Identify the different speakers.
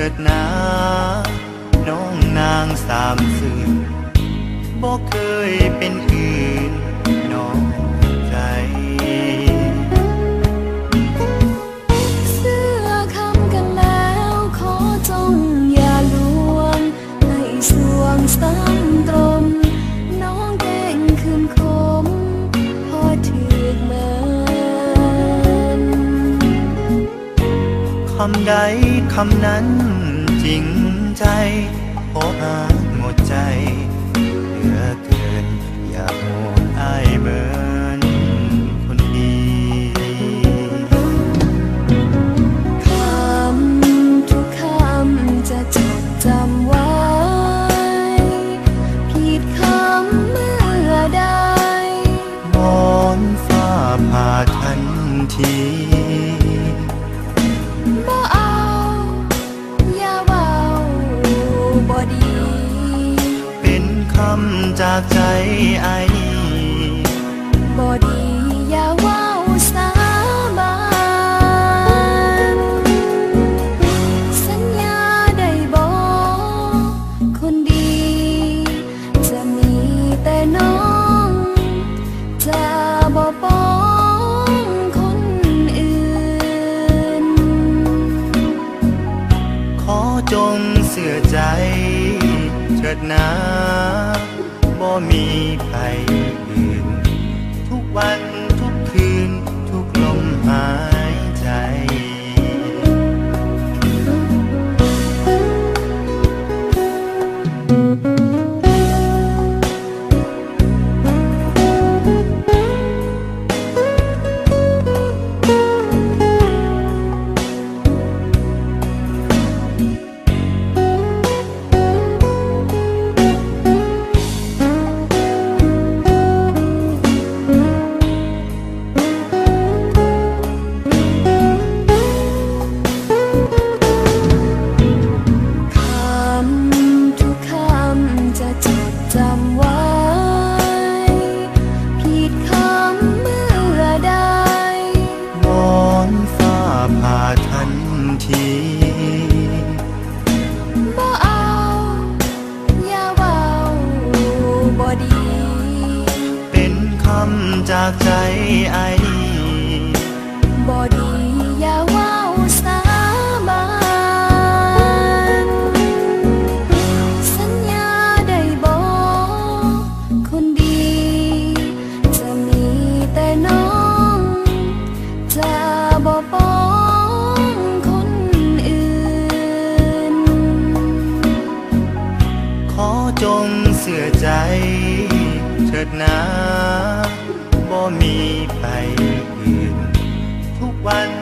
Speaker 1: เถิดนาน้องนางสามสื่อบ่เคยเป็นอื่นำใด
Speaker 2: คำนั้นจริงใจขอ
Speaker 1: หา
Speaker 2: หมด
Speaker 1: ใจ ไอายนี้
Speaker 2: บ่ดีอย่าเว้าสาบานสัญญาได้บ่คนดี จะมีแต่น้องจะบ่ป้องคนอื่น
Speaker 1: ขอจงเสื่อใจเถิดนา บ่มีใำ
Speaker 2: จา
Speaker 1: กใจไอดี
Speaker 2: บ่ดีอย่าว้าสาบานสัญญาได้บ่คนดี จะมีแต่น้อง จะบ่ป้องคนอื่น
Speaker 1: ขอจงเสื่อใจ เถิดนะบ่มีไปอื่น ทุกวัน